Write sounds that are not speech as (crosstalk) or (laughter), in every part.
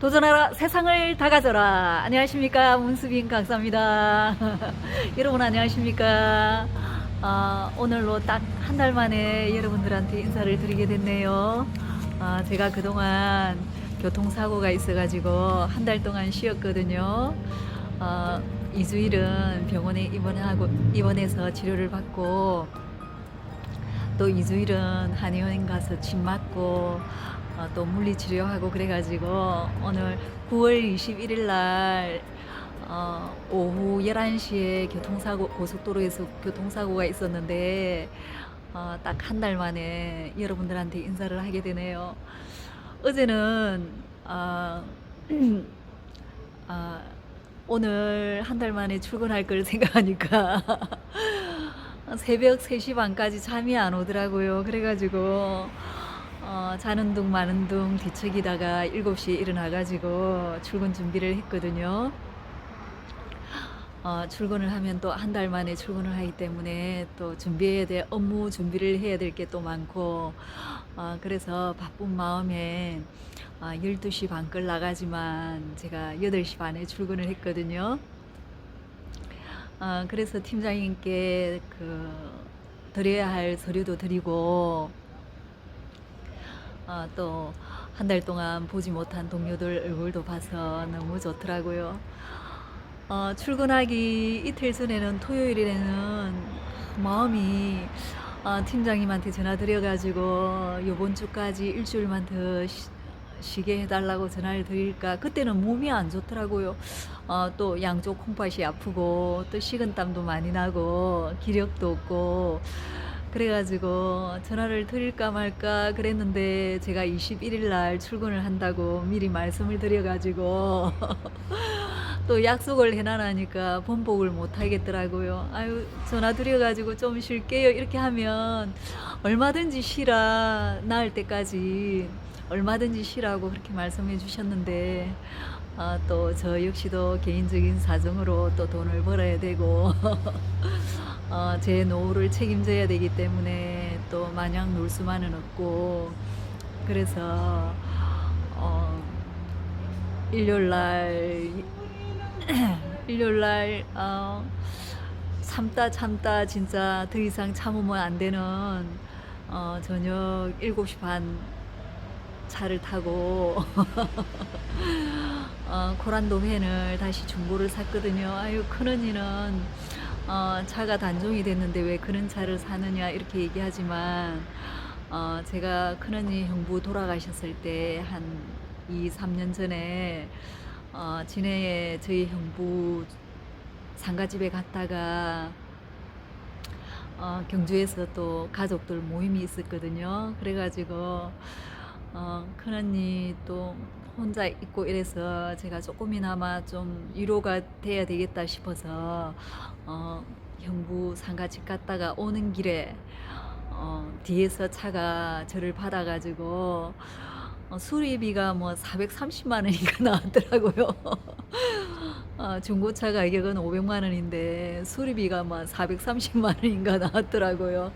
도전하라 세상을 다 가져라. 안녕하십니까 문수빈 강사입니다. (laughs) 여러분 안녕하십니까? 아, 오늘로 딱 한 달 만에 여러분들한테 인사를 드리게 됐네요. 아, 제가 그동안 교통사고가 있어가지고 한 달 동안 쉬었거든요. 아, 2주일은 병원에 입원하고 입원해서 치료를 받고 또 2주일은 한의원 가서 침 맞고 어, 또 물리 치료하고 그래가지고 오늘 9월 21일 날 어, 오후 11시에 교통사고 고속도로에서 교통사고가 있었는데 어, 딱 한 달 만에 여러분들한테 인사를 하게 되네요. 어제는 어, (clears throat) 아, 오늘 한 달 만에 출근할 걸 생각하니까 (laughs) 새벽 3시 반까지 잠이 안 오더라고요. 그래가지고 어, 자는 둥 마는 둥 뒤척이다가 7시에 일어나가지고 출근 준비를 했거든요. 어, 출근을 하면 또 한 달 만에 출근을 하기 때문에 또 준비해야 될 업무 준비를 해야 될 게 또 많고 어, 그래서 바쁜 마음에 어, 12시 반걸 나가지만 제가 8시 반에 출근을 했거든요. 어, 그래서 팀장님께 그 드려야 할 서류도 드리고 어, 또한 달 동안 보지 못한 동료들 얼굴도 봐서 너무 좋더라고요. 어, 출근하기 이틀 전에는 토요일에는 마음이 어, 팀장님한테 전화 드려가지고 요번 주까지 일주일만 더 쉬, 쉬게 해달라고 전화를 드릴까 그때는 몸이 안 좋더라고요 어, 또 양쪽 콩팥이 아프고 또 식은땀도 많이 나고 기력도 없고 그래가지고 전화를 드릴까 말까 그랬는데 제가 21일 날 출근을 한다고 미리 말씀을 드려가지고 (laughs) 또 약속을 해놔라니까 번복을 못 하겠더라고요. 아유 전화 드려가지고 좀 쉴게요 이렇게 하면 얼마든지 쉬라 나을 때까지 얼마든지 쉬라고 그렇게 말씀해 주셨는데 아, 또 저 역시도 개인적인 사정으로 또 돈을 벌어야 되고 (laughs) 어, 제 노후를 책임져야 되기 때문에 또 마냥 놀 수만은 없고 그래서 어, 일요일 날 일요일 날 어, 참다 참다 진짜 더 이상 참으면 안 되는 어, 저녁 7시 반 차를 타고 (laughs) 어, 코란도 팬을 다시 중고를 샀거든요. 아유 큰언니는 어, 차가 단종이 됐는데 왜 그런 차를 사느냐 이렇게 얘기하지만 어, 제가 큰언니 형부 돌아가셨을 때 한 2, 3년 전에 어, 진해에 저희 형부 상가집에 갔다가 어, 경주에서 또 가족들 모임이 있었거든요. 그래가지고 어, 큰언니 또 혼자 있고 이래서 제가 조금이나마 좀 위로가 돼야 되겠다 싶어서 어, 형부 상가집 갔다가 오는 길에 어, 뒤에서 차가 저를 받아가지고 어, 수리비가 뭐 430만 원인가 나왔더라고요. (laughs) 어, 중고차 가격은 500만 원인데 수리비가 뭐 430만 원인가 (laughs) 나왔더라고요.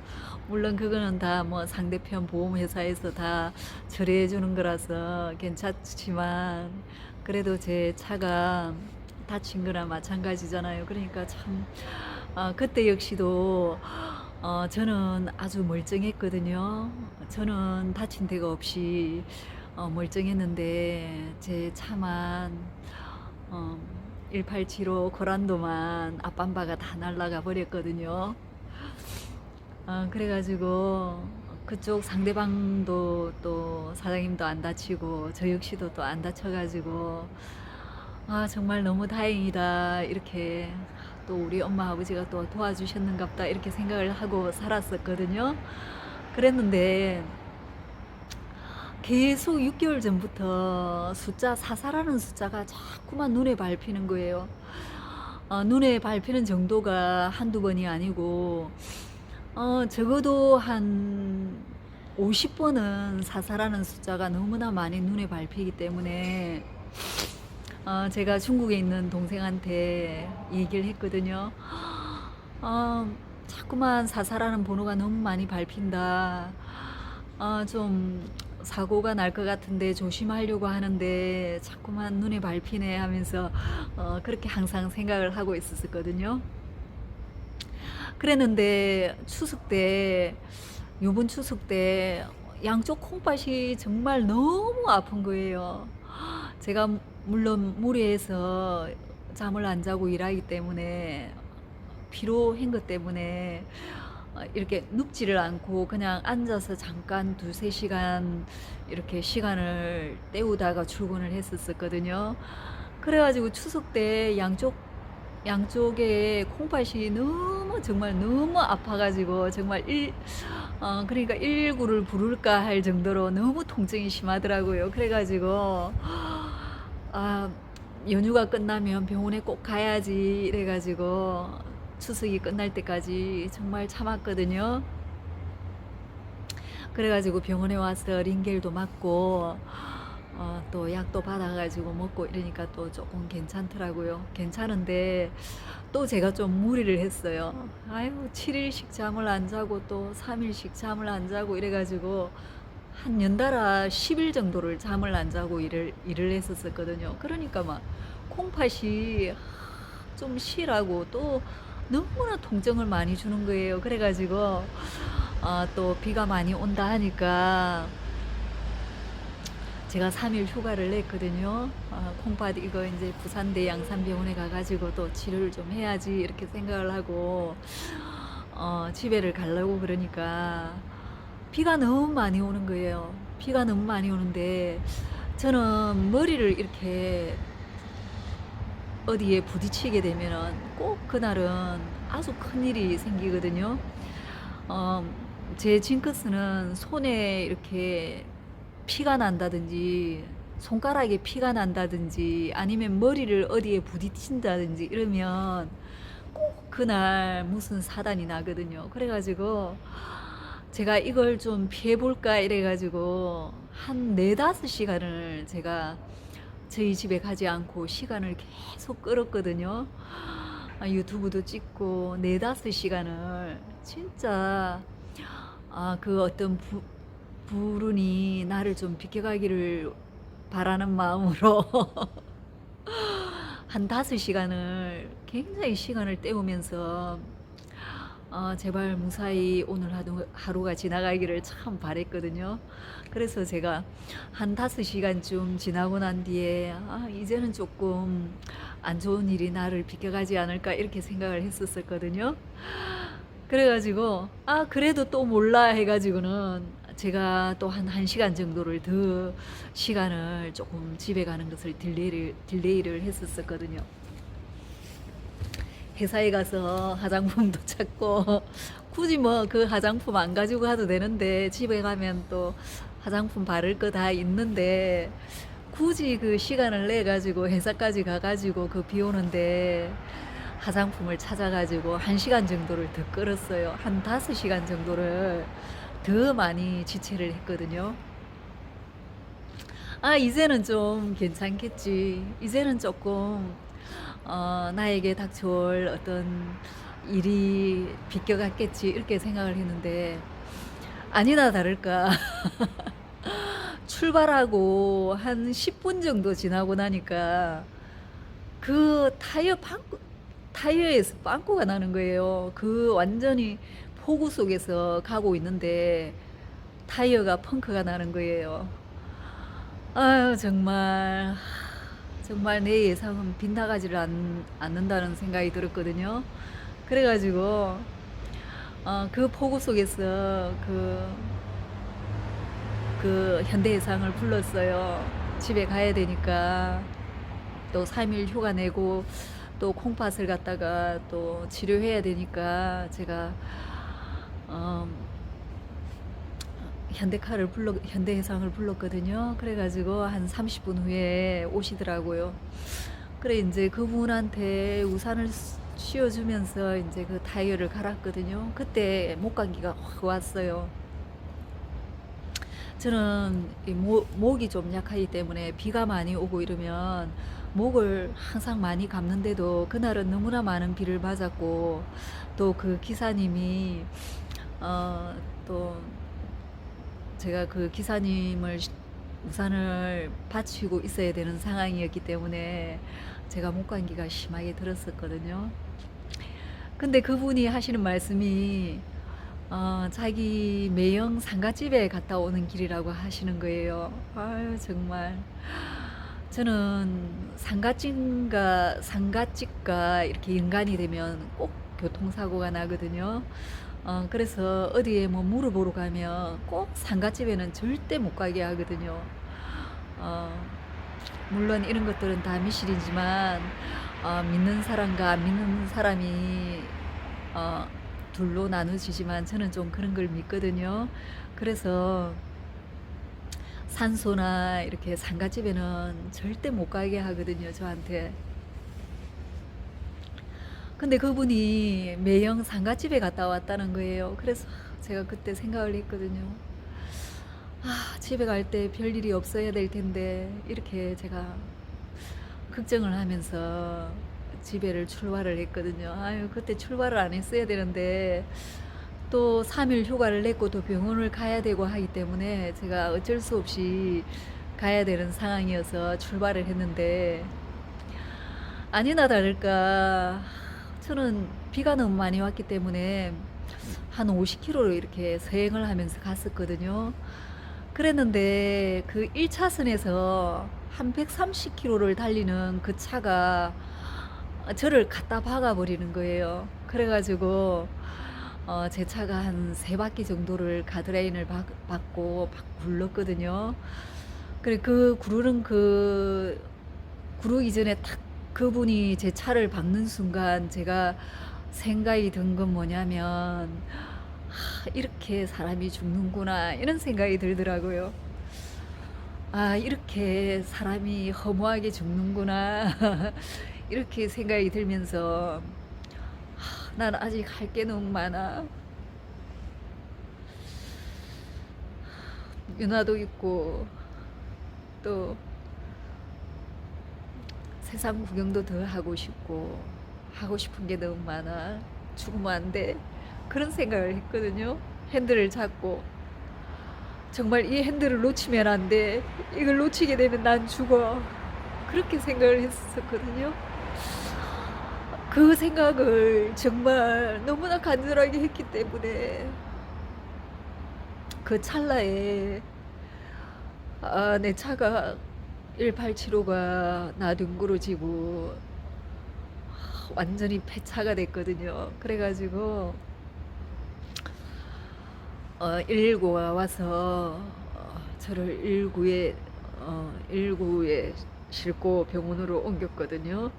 물론 그거는 다 뭐 상대편 보험회사에서 다 처리해 주는 거라서 괜찮지만 그래도 제 차가 다친 거나 마찬가지잖아요. 그러니까 참 어, 그때 역시도 어, 저는 아주 멀쩡했거든요. 저는 다친 데가 없이 어, 멀쩡했는데 제 차만 어, 1875 고란도만 앞밤바가 다 날라가 버렸거든요. 어, 그래가지고 그쪽 상대방도 또 사장님도 안 다치고 저 역시도 또 안 다쳐가지고 아 정말 너무 다행이다 이렇게 또 우리 엄마 아버지가 또 도와주셨는갑다 이렇게 생각을 하고 살았었거든요. 그랬는데 계속 6개월 전부터 숫자 사사라는 숫자가 자꾸만 눈에 밟히는 거예요. 어, 눈에 밟히는 정도가 한두 번이 아니고 어, 적어도 한 50번은 사사라는 숫자가 너무나 많이 눈에 밟히기 때문에 어, 제가 중국에 있는 동생한테 얘기를 했거든요. 어, 자꾸만 사사라는 번호가 너무 많이 밟힌다. 어, 좀 사고가 날 것 같은데 조심하려고 하는데 자꾸만 눈에 밟히네 하면서 어, 그렇게 항상 생각을 하고 있었거든요. 그랬는데 추석 때 요번 추석 때 양쪽 콩팥이 정말 너무 아픈 거예요. 제가 물론 무리해서 잠을 안 자고 일하기 때문에 피로 한 것 때문에 어, 이렇게 눕지를 않고 그냥 앉아서 잠깐 두세 시간 이렇게 시간을 때우다가 출근을 했었거든요. 그래가지고 추석 때 양쪽 양쪽에 콩팥이 너무 정말 너무 아파가지고 정말 일 어, 그러니까 119를 부를까 할 정도로 너무 통증이 심하더라고요. 그래가지고 아 연휴가 끝나면 병원에 꼭 가야지 이래가지고 추석이 끝날 때까지 정말 참았거든요. 그래가지고 병원에 와서 링겔도 맞고 어, 또 약도 받아가지고 먹고 이러니까 또 조금 괜찮더라고요. 괜찮은데 또 제가 좀 무리를 했어요. 아유 7일씩 잠을 안 자고 또 3일씩 잠을 안 자고 이래가지고 한 연달아 10일 정도를 잠을 안 자고 일을 일을 했었거든요. 그러니까 막 콩팥이 좀 실하고 또 너무나 통증을 많이 주는 거예요. 그래가지고 아, 또 비가 많이 온다 하니까 제가 3일 휴가를 냈거든요. 아, 콩팥 이거 이제 부산대 양산병원에 가가지고 또 치료를 좀 해야지 이렇게 생각을 하고 어, 집에를 가려고 그러니까 비가 너무 많이 오는 거예요. 비가 너무 많이 오는데 저는 머리를 이렇게 어디에 부딪히게 되면은 꼭 그날은 아주 큰 일이 생기거든요. 어, 제 징크스는 손에 이렇게 피가 난다든지 손가락에 피가 난다든지 아니면 머리를 어디에 부딪힌다든지 이러면 꼭 그날 무슨 사단이 나거든요. 그래가지고 제가 이걸 좀 피해볼까 이래가지고 한 네다섯 시간을 제가 저희 집에 가지 않고 시간을 계속 끌었거든요. 아, 유튜브도 찍고 네다섯 시간을 진짜 아, 그 어떤 부, 불운이 나를 좀 비켜가기를 바라는 마음으로 (laughs) 한 다섯 시간을 굉장히 시간을 때우면서 어, 제발 무사히 오늘 하루, 하루 가 지나가기를 참 바랬거든요. 그래서 제가 한 다섯 시간쯤 지나고 난 뒤에 아, 이제는 조금 안 좋은 일이 나를 비켜가지 않을까 이렇게 생각을 했었거든요. 그래가지고 아 그래도 또 몰라 해가지고는 제가 또 한 1시간 정도를 더 시간을 조금 집에 가는 것을 딜레이를, 딜레이를 했었거든요. 회사에 가서 화장품도 (laughs) 찾고 굳이 뭐 그 화장품 안 가지고 가도 되는데 집에 가면 또 화장품 바를 거 다 있는데 굳이 그 시간을 내 가지고 회사까지 가 가지고 그 비 오는데 화장품을 찾아 가지고 한 시간 정도를 더 끌었어요. 한 다섯 시간 정도를 더 많이 지체를 했거든요. 아, 이제는 좀 괜찮겠지. 이제는 조금 어, 나에게 닥쳐올 어떤 일이 비껴갔겠지 이렇게 생각을 했는데 아니나 다를까 (laughs) 출발하고 한 10분 정도 지나고 나니까 그 타이어 빵꾸 타이어에서 빵꾸가 나는 거예요. 그 완전히 폭우 속에서 가고 있는데 타이어가 펑크가 나는 거예요. 아유 정말 정말 내 예상은 빗나가지를 않, 않는다는 생각이 들었거든요. 그래가지고 어, 그 폭우 속에서 그, 그 현대해상을 불렀어요. 집에 가야 되니까 또 3일 휴가 내고 또 콩팥을 갖다가 또 치료해야 되니까 제가 어, 현대카를 불러 현대해상을 불렀거든요. 그래가지고 한 30분 후에 오시더라고요. 그래 이제 그분한테 우산을 씌워주면서 이제 그 타이어를 갈았거든요. 그때 목감기가 확 왔어요. 저는 이 모, 목이 좀 약하기 때문에 비가 많이 오고 이러면 목을 항상 많이 감는데도 그날은 너무나 많은 비를 맞았고 또 그 기사님이 어, 또 제가 그 기사님을 시- 우산을 받치고 있어야 되는 상황이었기 때문에 제가 목감기가 심하게 들었었거든요. 근데 그분이 하시는 말씀이 어, 자기 매형 상가집에 갔다 오는 길이라고 하시는 거예요. 아유 정말 저는 상가집과 상가집과 이렇게 연관이 되면 꼭 교통사고가 나거든요. 어, 그래서 어디에 뭐 물어보러 가면 꼭 상가집에는 절대 못 가게 하거든요. 어, 물론 이런 것들은 다 미실이지만 어, 믿는 사람과 안 믿는 사람이 어, 둘로 나누지지만 저는 좀 그런 걸 믿거든요. 그래서 산소나 이렇게 상가집에는 절대 못 가게 하거든요, 저한테. 근데 그분이 매형 상가집에 갔다 왔다는 거예요. 그래서 제가 그때 생각을 했거든요. 아, 집에 갈 때 별일이 없어야 될 텐데, 이렇게 제가 걱정을 하면서 집에를 출발을 했거든요. 아유, 그때 출발을 안 했어야 되는데, 또 3일 휴가를 냈고 또 병원을 가야 되고 하기 때문에 제가 어쩔 수 없이 가야 되는 상황이어서 출발을 했는데, 아니나 다를까, 저는 비가 너무 많이 왔기 때문에 한 50km로 이렇게 서행을 하면서 갔었거든요. 그랬는데 그 1차선에서 한 130km를 달리는 그 차가 저를 갖다 박아 버리는 거예요. 그래가지고 어, 제 차가 한 세 바퀴 정도를 가드레인을 박, 받고 막 굴렀거든요. 그래 그 구르는 그 구르기 전에 딱 그분이 제 차를 박는 순간 제가 생각이 든 건 뭐냐면 하, 이렇게 사람이 죽는구나 이런 생각이 들더라고요. 아 이렇게 사람이 허무하게 죽는구나 (laughs) 이렇게 생각이 들면서 하, 난 아직 할 게 너무 많아. 윤화도 있고 또 세상 구경도 더 하고 싶고 하고 싶은 게 너무 많아. 죽으면 안 돼. 그런 생각을 했거든요. 핸들을 잡고. 정말 이 핸들을 놓치면 안 돼. 이걸 놓치게 되면 난 죽어. 그렇게 생각을 했었거든요. 그 생각을 정말 너무나 간절하게 했기 때문에 그 찰나에 아, 내 차가 1875가 나둥그러지고 완전히 폐차가 됐거든요. 그래가지고 어, 119가 와서 어, 저를 119에 어, 119에 싣고 병원으로 옮겼거든요.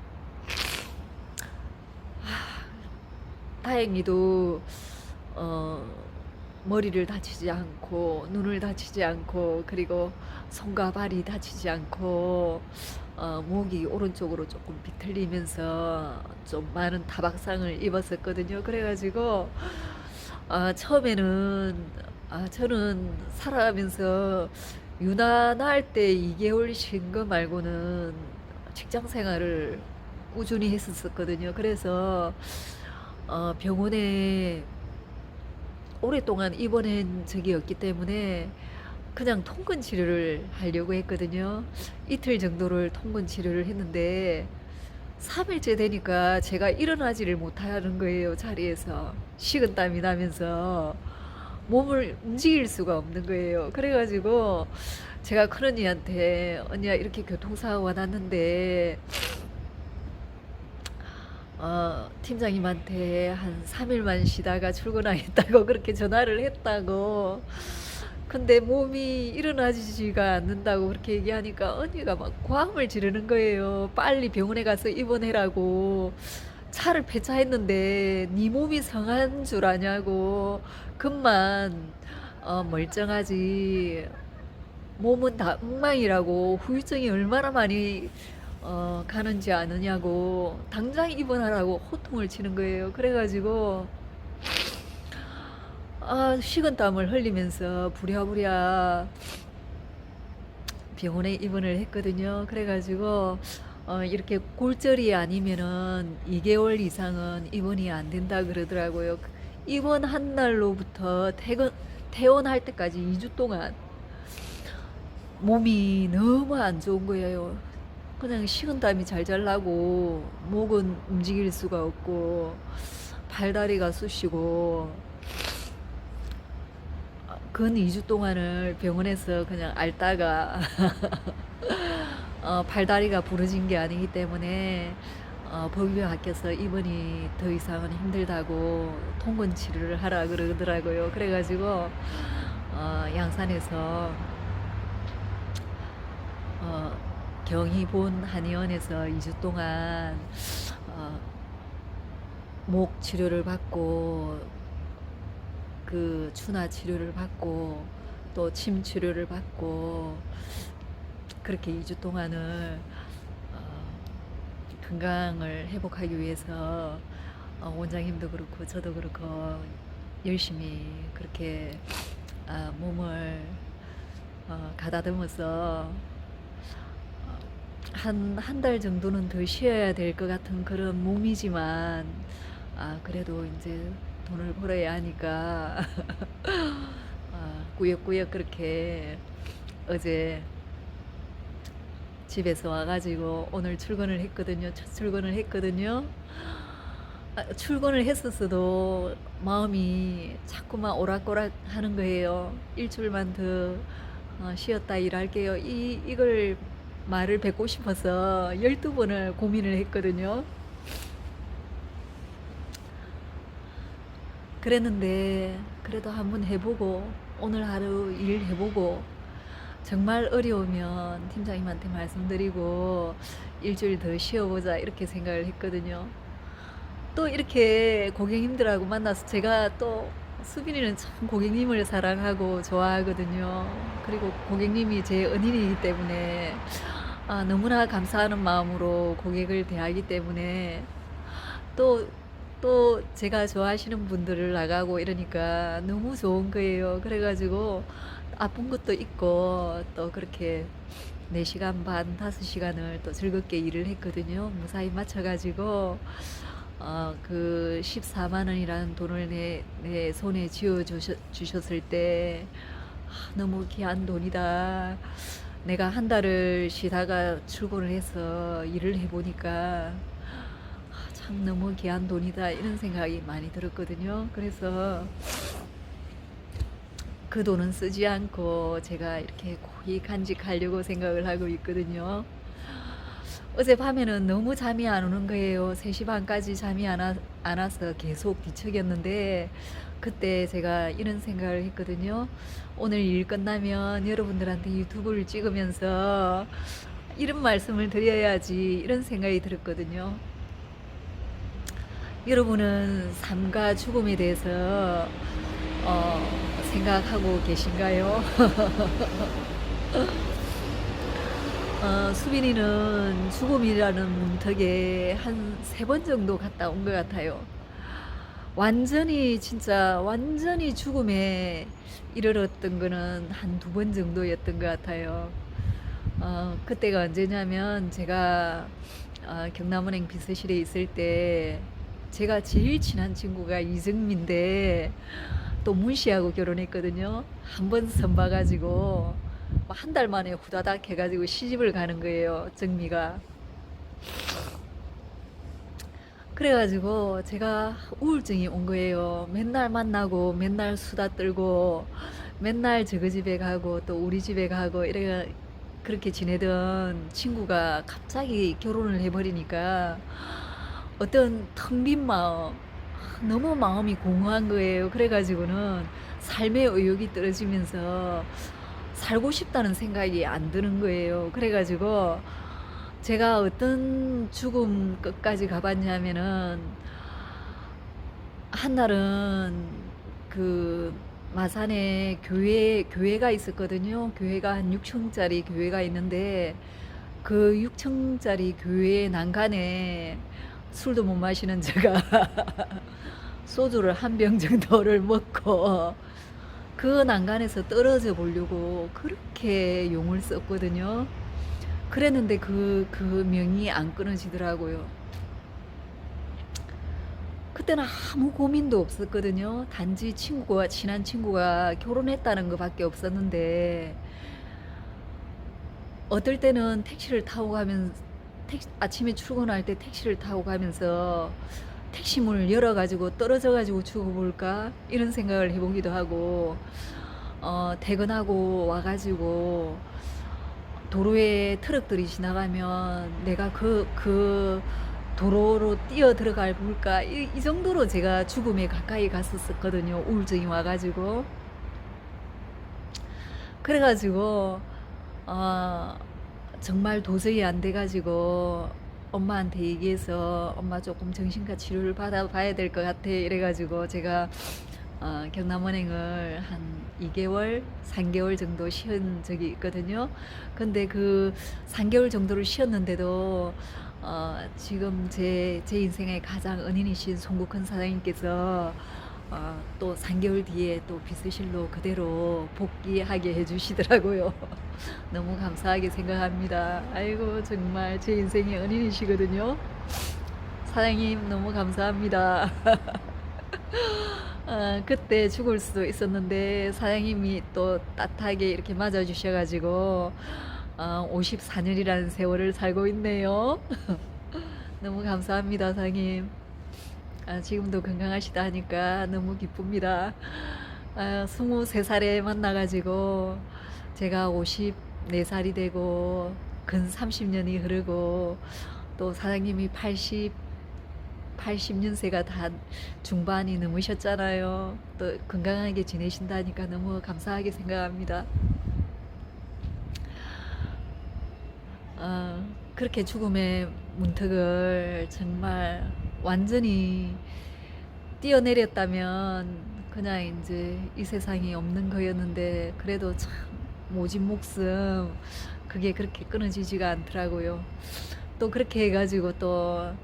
하, 다행히도 어, 머리를 다치지 않고 눈을 다치지 않고 그리고 손과 발이 다치지 않고 어, 목이 오른쪽으로 조금 비틀리면서 좀 많은 타박상을 입었었거든요. 그래가지고 아, 처음에는 아, 저는 살아가면서 유난할 때 2개월 쉰 거 말고는 직장 생활을 꾸준히 했었거든요. 그래서 어, 병원에 오랫동안 입원한 적이 없기 때문에 그냥 통근 치료를 하려고 했거든요. 이틀 정도를 통근 치료를 했는데 3일째 되니까 제가 일어나지를 못하는 거예요, 자리에서. 식은땀이 나면서 몸을 움직일 수가 없는 거예요. 그래가지고 제가 큰 언니한테 언니야 이렇게 교통사고가 났는데 어, 팀장님한테 한 3일만 쉬다가 출근하겠다고 그렇게 전화를 했다고. 근데 몸이 일어나지가 않는다고 그렇게 얘기하니까 언니가 막 고함을 지르는 거예요. 빨리 병원에 가서 입원해라고. 차를 폐차했는데 네 몸이 성한 줄 아냐고. 금만 어, 멀쩡하지. 몸은 다 엉망이라고. 후유증이 얼마나 많이 어, 가는지 아느냐고 당장 입원하라고 호통을 치는 거예요. 그래가지고 아, 식은 땀을 흘리면서 부랴부랴 병원에 입원을 했거든요. 그래가지고 어, 이렇게 골절이 아니면은 2개월 이상은 입원이 안 된다 그러더라고요. 입원한 날로부터 퇴근 퇴원할 때까지 2주 동안 몸이 너무 안 좋은 거예요. 그냥 식은 땀이 잘잘 나고 목은 움직일 수가 없고 발다리가 쑤시고 근 2주 동안을 병원에서 그냥 앓다가 (laughs) 어, 발다리가 부러진 게 아니기 때문에 어, 법의학께서 입원이 더 이상은 힘들다고 통근 치료를 하라 그러더라고요. 그래가지고 어, 양산에서 어, 경희 본 한의원에서 2주 동안 어, 목 치료를 받고 그 추나 치료를 받고 또 침 치료를 받고 그렇게 2주 동안을 어, 건강을 회복하기 위해서 어, 원장님도 그렇고 저도 그렇고 열심히 그렇게 아, 몸을 어, 가다듬어서 한 한 달 정도는 더 쉬어야 될 것 같은 그런 몸이지만 아 그래도 이제 돈을 벌어야 하니까 (laughs) 아, 꾸역꾸역 그렇게 어제 집에서 와가지고 오늘 출근을 했거든요. 첫 출근을 했거든요. 아, 출근을 했었어도 마음이 자꾸만 오락가락 하는 거예요. 일주일만 더 어, 쉬었다 일할게요. 이, 이걸 말을 뱉고 싶어서 12번을 고민을 했거든요. 그랬는데 그래도 한번 해보고 오늘 하루 일 해보고 정말 어려우면 팀장님한테 말씀드리고 일주일 더 쉬어보자 이렇게 생각을 했거든요. 또 이렇게 고객님들하고 만나서 제가 또 수빈이는 참 고객님을 사랑하고 좋아하거든요. 그리고 고객님이 제 은인이기 때문에 아, 너무나 감사하는 마음으로 고객을 대하기 때문에 또, 또 제가 좋아하시는 분들을 나가고 이러니까 너무 좋은 거예요. 그래가지고 아픈 것도 있고 또 그렇게 4시간 반, 5시간을 또 즐겁게 일을 했거든요. 무사히 마쳐가지고 어, 그 14만 원이라는 돈을 내, 내 손에 쥐어 주셨, 주셨을 때 아, 너무 귀한 돈이다. 내가 한 달을 쉬다가 출근을 해서 일을 해보니까 아, 참 너무 귀한 돈이다 이런 생각이 많이 들었거든요. 그래서 그 돈은 쓰지 않고 제가 이렇게 고이 간직하려고 생각을 하고 있거든요. 어젯밤에는 너무 잠이 안 오는 거예요. 3시 반까지 잠이 안, 와, 안 와서 계속 뒤척였는데 그때 제가 이런 생각을 했거든요. 오늘 일 끝나면 여러분들한테 유튜브를 찍으면서 이런 말씀을 드려야지 이런 생각이 들었거든요. 여러분은 삶과 죽음에 대해서 어, 생각하고 계신가요? (laughs) 어, 수빈이는 죽음이라는 문턱에 한 세 번 정도 갔다 온 것 같아요. 완전히 진짜 완전히 죽음에 이르렀던 거는 한 두 번 정도였던 것 같아요. 어, 그때가 언제냐면 제가 어, 경남은행 비서실에 있을 때 제가 제일 친한 친구가 이정민인데 또 문씨하고 결혼했거든요. 한 번 선봐가지고 한 달 만에 후다닥 해가지고 시집을 가는 거예요. 정미가. 그래가지고 제가 우울증이 온 거예요. 맨날 만나고 맨날 수다 떨고 맨날 저그 집에 가고 또 우리 집에 가고 이래 그렇게 지내던 친구가 갑자기 결혼을 해버리니까 어떤 텅 빈 마음 너무 마음이 공허한 거예요. 그래가지고는 삶의 의욕이 떨어지면서 살고 싶다는 생각이 안 드는 거예요. 그래가지고 제가 어떤 죽음 끝까지 가봤냐면은 한날은 그 마산에 교회 교회가 있었거든요. 교회가 한 6층짜리 교회가 있는데 그 6층짜리 교회 난간에 술도 못 마시는 제가 (laughs) 소주를 한 병 정도를 먹고 그 난간에서 떨어져 보려고 그렇게 용을 썼거든요. 그랬는데 그, 그 명이 안 끊어지더라고요. 그때는 아무 고민도 없었거든요. 단지 친구가 친한 친구가 결혼했다는 것밖에 없었는데 어떨 때는 택시를 타고 가면 택시, 아침에 출근할 때 택시를 타고 가면서 택시 문을 열어가지고 떨어져가지고 죽어볼까? 이런 생각을 해보기도 하고 어, 퇴근하고 와가지고 도로에 트럭들이 지나가면 내가 그, 그 도로로 뛰어 들어갈 볼까? 이, 이 정도로 제가 죽음에 가까이 갔었거든요. 우울증이 와가지고. 그래가지고 어, 정말 도저히 안 돼가지고 엄마한테 얘기해서 엄마 조금 정신과 치료를 받아봐야 될 것 같아 이래가지고 제가 어, 경남은행을 한 2개월, 3개월 정도 쉬은 적이 있거든요. 근데 그 3개월 정도를 쉬었는데도 어, 지금 제, 제 인생의 가장 은인이신 송국헌 사장님께서 어, 또 3개월 뒤에 또 비서실로 그대로 복귀하게 해주시더라고요. (laughs) 너무 감사하게 생각합니다. 아이고, 정말 제 인생의 은인이시거든요. 사장님, 너무 감사합니다. 어, (laughs) 그때 죽을 수도 있었는데 사장님이 또 따뜻하게 이렇게 맞아주셔가지고 어, 54년이라는 세월을 살고 있네요. (laughs) 너무 감사합니다, 사장님. 아, 지금도 건강하시다 하니까 너무 기쁩니다. 아, 23살에 만나가지고 제가 54살이 되고 근 30년이 흐르고 또 사장님이 80 80년세가 다 중반이 넘으셨잖아요. 또 건강하게 지내신다니까 너무 감사하게 생각합니다. 어, 그렇게 죽음의 문턱을 정말 완전히 뛰어내렸다면 그냥 이제 이 세상이 없는 거였는데 그래도 참 모진 목숨 그게 그렇게 끊어지지가 않더라고요. 또 그렇게 해가지고 또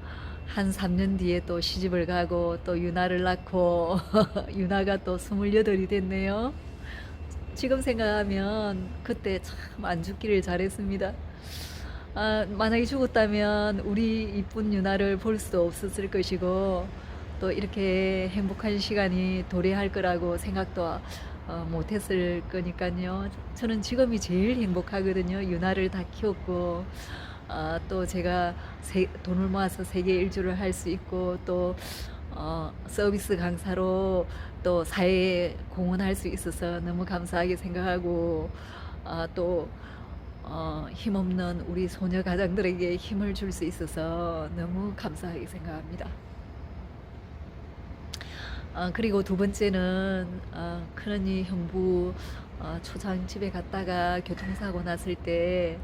한 3년 뒤에 또 시집을 가고 또 유나를 낳고 (laughs) 유나가 또 28이 됐네요. 지금 생각하면 그때 참 안 죽기를 잘했습니다. 아, 만약에 죽었다면 우리 이쁜 유나를 볼 수 없었을 것이고 또 이렇게 행복한 시간이 도래할 거라고 생각도 어, 못했을 거니까요. 저는 지금이 제일 행복하거든요. 유나를 다 키웠고 아, 또 제가 세, 돈을 모아서 세계 일주를 할 수 있고 또 어, 서비스 강사로 또 사회에 공헌할 수 있어서 너무 감사하게 생각하고 아, 또 어, 힘없는 우리 소녀 가장들에게 힘을 줄 수 있어서 너무 감사하게 생각합니다. 어, 그리고 두 번째는 어, 큰언니 형부 어, 초장 집에 갔다가 교통사고 났을 때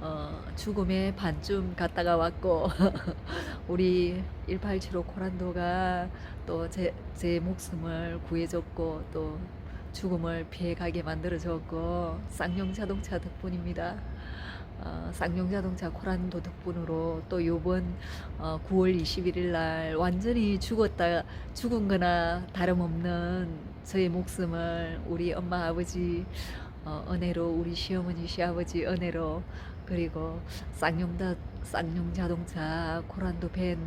어, 죽음의 반쯤 갔다가 왔고 (laughs) 우리 1875 코란도가 또 제 제 목숨을 구해줬고 또 죽음을 피해가게 만들어줬고 쌍용 자동차 덕분입니다. 어, 쌍용 자동차 코란도 덕분으로 또 요번 어, 9월 21일 날 완전히 죽었다 죽은 거나 다름없는 저의 목숨을 우리 엄마 아버지 어, 은혜로 우리 시어머니 시아버지 은혜로 그리고 쌍용다 쌍용 자동차 코란도 밴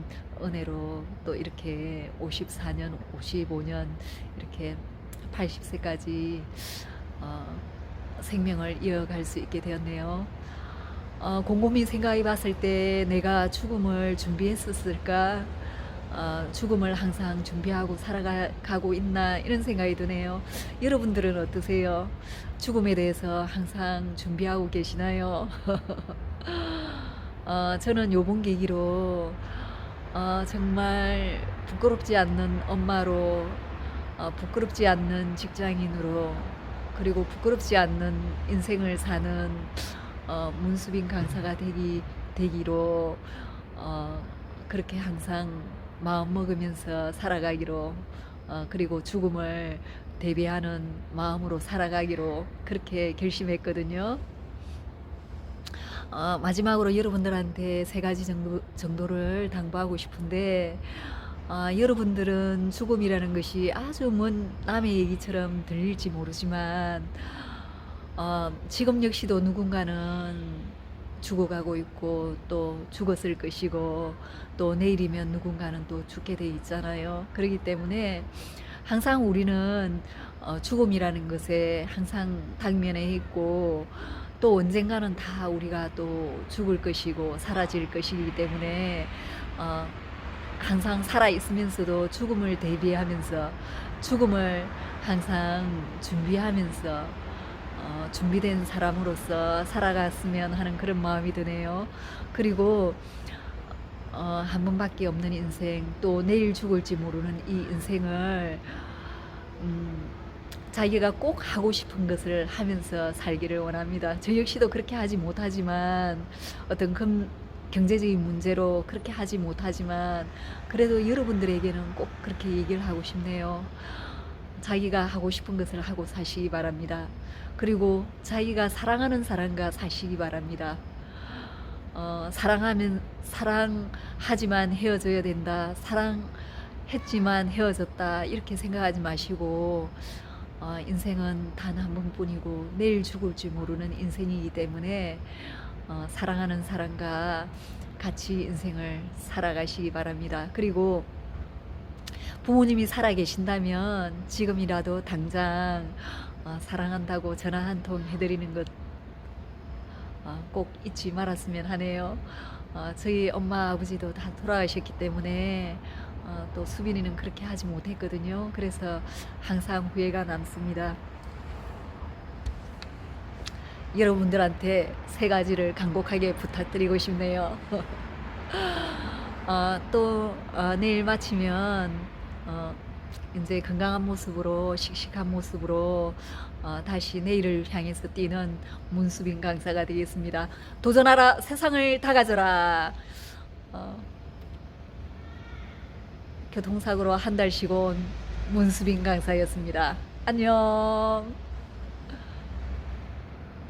은혜로 또 이렇게 54년 55년 이렇게 80세까지 어, 생명을 이어갈 수 있게 되었네요. 어, 곰곰이 생각해 봤을 때 내가 죽음을 준비했었을까? 어, 죽음을 항상 준비하고 살아가고 있나 이런 생각이 드네요. 여러분들은 어떠세요? 죽음에 대해서 항상 준비하고 계시나요? (laughs) 어, 저는 요번 계기로 어, 정말 부끄럽지 않는 엄마로 어, 부끄럽지 않는 직장인으로 그리고 부끄럽지 않는 인생을 사는 어, 문수빈 강사가 되기 되기로 어, 그렇게 항상 마음 먹으면서 살아가기로 어, 그리고 죽음을 대비하는 마음으로 살아가기로 그렇게 결심했거든요. 어, 마지막으로 여러분들한테 세 가지 정도, 정도를 당부하고 싶은데 아, 여러분들은 죽음이라는 것이 아주 먼 남의 얘기처럼 들릴지 모르지만 어, 지금 역시도 누군가는 죽어가고 있고 또 죽었을 것이고 또 내일이면 누군가는 또 죽게 돼 있잖아요. 그렇기 때문에 항상 우리는 어, 죽음이라는 것에 항상 당면에 있고 또 언젠가는 다 우리가 또 죽을 것이고 사라질 것이기 때문에 어, 항상 살아 있으면서도 죽음을 대비하면서 죽음을 항상 준비하면서 어, 준비된 사람으로서 살아갔으면 하는 그런 마음이 드네요. 그리고 어, 한 번밖에 없는 인생 또 내일 죽을지 모르는 이 인생을 음, 자기가 꼭 하고 싶은 것을 하면서 살기를 원합니다. 저 역시도 그렇게 하지 못하지만 어떤 금, 경제적인 문제로 그렇게 하지 못하지만 그래도 여러분들에게는 꼭 그렇게 얘기를 하고 싶네요. 자기가 하고 싶은 것을 하고 사시기 바랍니다. 그리고 자기가 사랑하는 사람과 사시기 바랍니다. 어, 사랑하면 사랑하지만 헤어져야 된다. 사랑했지만 헤어졌다. 이렇게 생각하지 마시고 어, 인생은 단 한 번뿐이고 내일 죽을지 모르는 인생이기 때문에 어, 사랑하는 사람과 같이 인생을 살아가시기 바랍니다. 그리고 부모님이 살아 계신다면 지금이라도 당장 어, 사랑한다고 전화 한 통 해드리는 것 어, 꼭 잊지 말았으면 하네요. 어, 저희 엄마 아버지도 다 돌아가셨기 때문에 어, 또 수빈이는 그렇게 하지 못했거든요. 그래서 항상 후회가 남습니다. 여러분들한테 세 가지를 간곡하게 부탁드리고 싶네요. 어, (laughs) 또 어, 내일 마치면 어, 이제 건강한 모습으로 씩씩한 모습으로 어, 다시 내일을 향해서 뛰는 문수빈 강사가 되겠습니다. 도전하라 세상을 다 가져라. 어, 교통사고로 한 달 쉬고 온 문수빈 강사였습니다. 안녕.